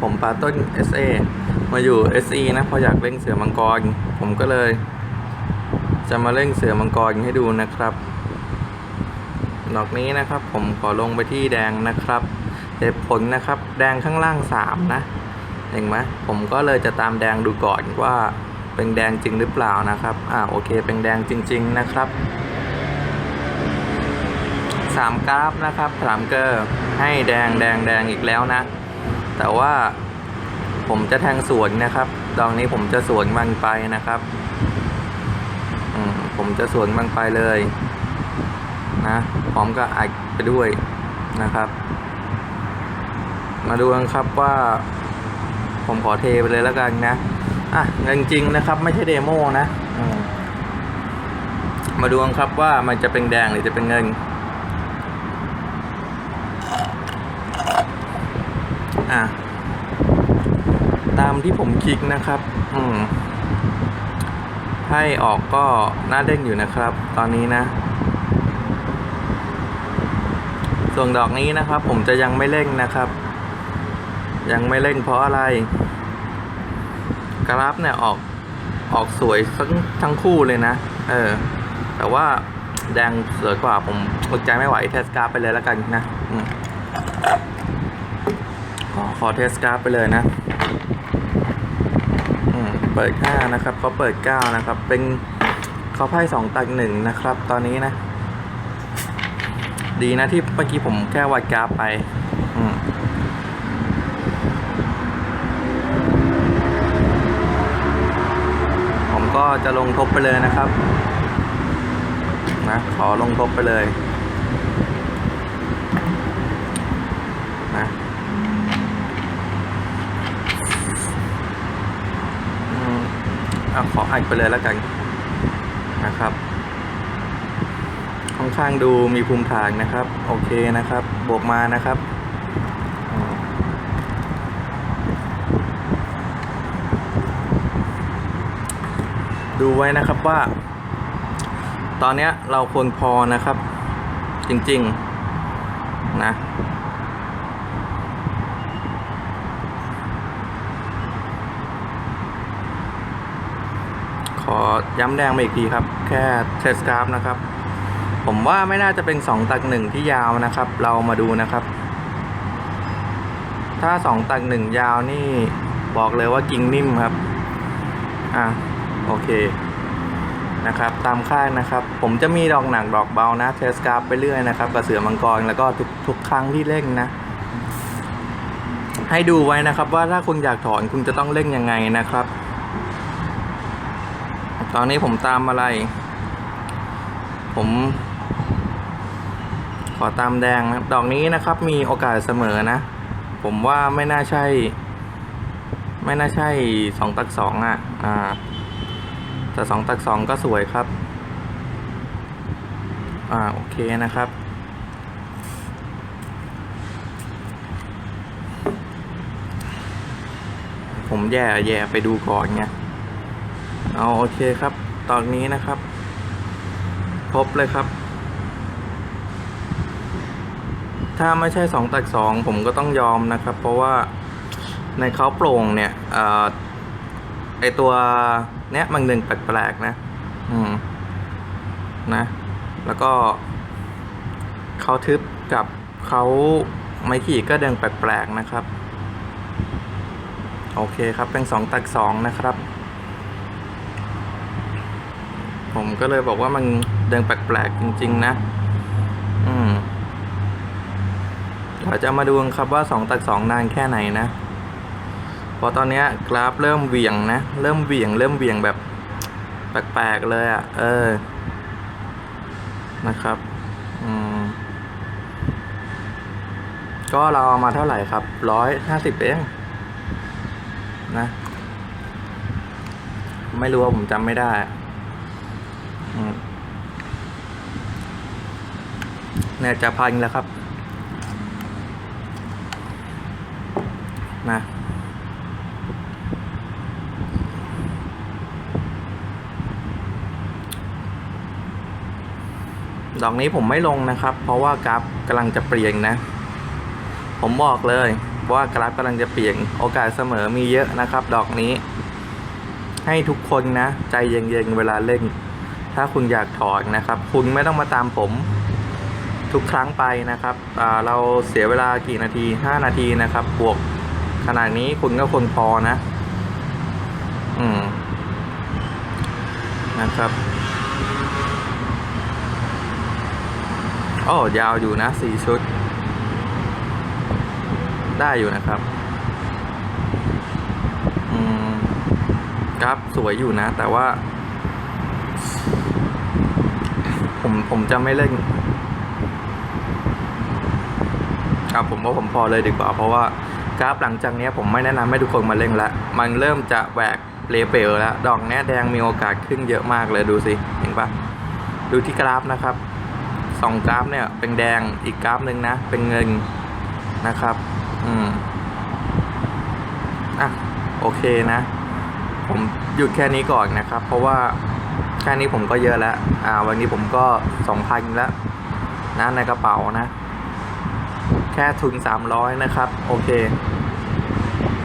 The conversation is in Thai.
ผมปาต้น SA มาอยู่ SE นะเพราะอยากเล่นเสือมังกร ผมก็เลย จะมาเล่นเสือมังกรให้ดูนะครับดอกนี้นะครับผมขอลงไปที่แดงนะครับเหตุผลนะครับ แดงข้างล่างสามนะเห็นไหมผมก็เลยจะตามแดงดูก่อนว่าเป็นแดงจริงหรือเปล่านะครับอ่าโอเค เป็นแดงจริง ๆนะครับสามกราฟนะครับสามเกอร์ให้แดงแดงแดงอีกแล้วนะ แต่ว่าผมจะแทงสวนนะครับ ดอกนี้ผมจะสวนมันไปนะครับผมจะสวนมันไปเลยนะพร้อมกับอัดไปด้วยนะครับ มาดูกันครับว่า ผมขอเทไปเลยแล้วกันนะอะจริงๆนะครับ ไม่ใช่เดโมนะมมาดูกันครับว่ามันจะเป็นแดงหรือจะเป็นเงิน อะ ตามที่ผมคลิกนะครับ อืมให้ออกก็หน่าเด้งอยู่นะครับ ตอนนี้นะ ส่วนดอกนี้นะครับ ผมจะยังไม่เร่งนะครับ ยังไม่เร่งเพราะอะไร กราฟเนี่ยออกออกสวยทั้งทั้งคู่เลยนะ เออ แต่ว่าแดงสวยกว่าผมอดใจไม่ไหวเทสกราฟไปเลยแล้วกันนะ ขอขอเทสกราฟไปเลยนะอืมเปิดห้านะครับเขาเปิดเก้านะครับ เป็นเขาไพ่สองตักหนึ่งนะครับ ตอนนี้นะ ดีนะที่เมื่อกี้ผมแค่วัดกราฟไปอืมผมก็จะลงทบไปเลยนะครับ นะ ขอลงทบไปเลย นะอืมเอาขออัดไปเลยแล้วกันนะครับค่อนข้างดูมีภูมิฐานนะครับ โอเคนะครับบวกมานะครับดูไว้นะครับว่า ตอนนี้เราควรพอนะครับ จริง ๆ นะ อย้ำแดงมาอีกทีครับ แค่เทสกราฟนะครับ ผมว่าไม่น่าจะเป็น 2 ตักหนึ่งที่ยาวนะครับ เรามาดูนะครับ ถ้า 2 ตักหนึ่งยาวนี่บอกเลยว่ากิ่งนิ่มครับ อะโอเคนะครับ ตามค่านะครับ ผมจะมีดอกหนักดอกเบานะ เทสกราฟไปเรื่อยนะครับกระเสือมังกรแล้วก็ทุกทุกครั้งที่เล่นนะ ให้ดูไว้นะครับว่าถ้าคุณอยากถอนคุณจะต้องเล่นยังไงนะครับ ตอนนี้ผมตามอะไร ผม ขอตามแดงนะครับ ดอกนี้นะครับ มีโอกาสเสมอนะ ผมว่าไม่น่าใช่ ไม่น่าใช่สองตักสองอะ อ่า แต่สองตักสองก็สวยครับ อ่า โอเคนะครับผมแย่แย่ไปดูก่อนไง เอาโอเคครับ ตอนนี้นะครับ ครบเลยครับ ถ้าไม่ใช่สองตักสองผมก็ต้องยอมนะครับ เพราะว่าในเขาโปร่งเนี่ยเอ่อไอตัวเนี้ยมันหนึ่งแปลกๆนะ อืม นะ แล้วก็เขาทึบกับเขาไม่ขี่ก็เดินแปลกๆนะครับ โอเคครับเป็นสองตักสองนะครับ ผมก็เลยบอกว่ามันเดินแปลกๆจริง ๆ นะ อืมเราจะมาดูครับว่าสองตักสองนานแค่ไหนนะพราะตอนนี้กราฟเริ่มเวี่ยงนะ เริ่มเวี่ยง เริ่มเวี่ยงแบบแปลกๆเลยอะ่ะ เออ นะครับ อืม ก็เราเอามาเท่าไหร่ครับ ร้อยห้าสิบเองนะ ไม่รู้ว่าผมจำไม่ได้ เนี่ยจะพันแล้วครับนะดอกนี้ผมไม่ลงนะครับ เพราะว่ากราฟกำลังจะเปลี่ยนนะ ผมบอกเลยว่ากราฟกำลังจะเปลี่ยนโอกาสเสมอมีเยอะนะครับ ดอกนี้ ให้ทุกคนนะ ใจเย็นๆเวลาเล่น ถ้าคุณอยากถอนนะครับ คุณไม่ต้องมาตามผมทุกครั้งไปนะครับเราเสียเวลากี่นาที 5 นาทีนะครับ บวกขนาดนี้คุณก็คนพอนะ อืม นะครับโอ้ยาวอยู่นะสี่ชุด ได้อยู่นะครับ อืมกราฟสวยอยู่นะ แต่ว่า ผมผมจะไม่เล่นครับผมว่าผมพอเลยดีกว่า เพราะว่ากราฟหลังจากนี้ผมไม่แนะนำให้ทุกคนมาเล่นละมันเริ่มจะแหวกเลเปลแล้ว ดอกเนี้ยแดงมีโอกาสขึ้นเยอะมากเลยดูสิเห็นปะดูที่กราฟนะครับสองกราฟเนี่ยเป็นแดงอีกกราฟหนึ่งนะ เป็นเงินนะครับ อืมอะโอเคนะ ผมหยุดแค่นี้ก่อนนะครับ เพราะว่า แค่นี้ผมก็เยอะแล้ว อ่า วันนี้ผมก็สองพันแล้วนะในกระเป๋านะ แค่ทุนสามร้อยนะครับ โอเค